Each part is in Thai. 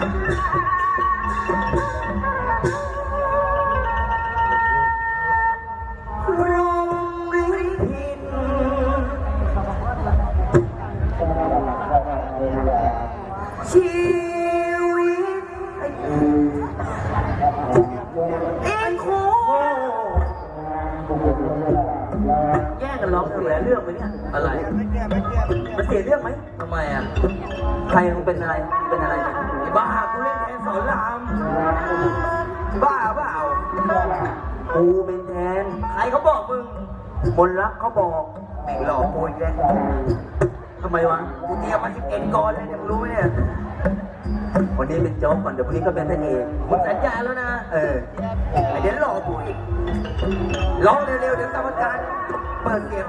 พรหมลิขิตชีวิตเอ็นคูแย่งกันร้องเสียเรื่องไหมเนี่ยอะไรมันเสียเรื่องไหมทำไมอะใครมึงเป็นอะไรมึงเป็นอะไรเนี่ย บ้ากูเล่นแทนสอนราม บ้าเปล่ากูเป็นแทน ใครเขาบอกมึงมนรักเขาบอกแม่งหลอกกูอีกแล้วทำไมวะกูเตรียมมาสิบเอ็ดกรเลยเนี่ยมึงรู้ไหมเนี่ย วันนี้เป็นโจ๊กก่อนเดี๋ยวพรุ่งนี้ก็เป็นพระเอกคุณสัญญาแล้วนะ เออเดี๋ยวหลอกกูอีกร้องเร็วๆเดี๋ยวกรรมการเปิดเสียง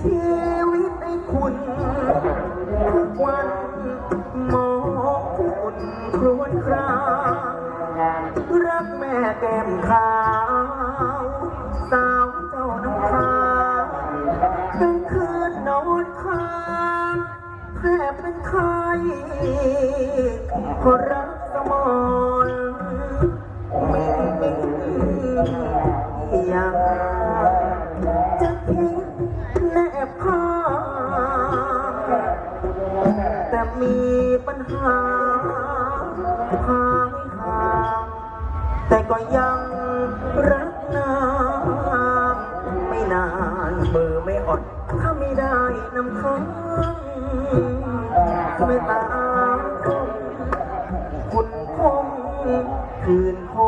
ชีวิตให้คุณทุกวันมองคุณครวญครางรักแม่แก้มขาว สาวเจ้าน้ำค้างเป็นคืนนอนค้างแทบเป็นไข้รักสมอนไม่อยาก แต่มีปัญหาหายห่างแต่ก็ยังรักนางไม่นานมือไม่อ่อนถ้าไม่ได้นำค้างไม่ตามคุณคงคืนคม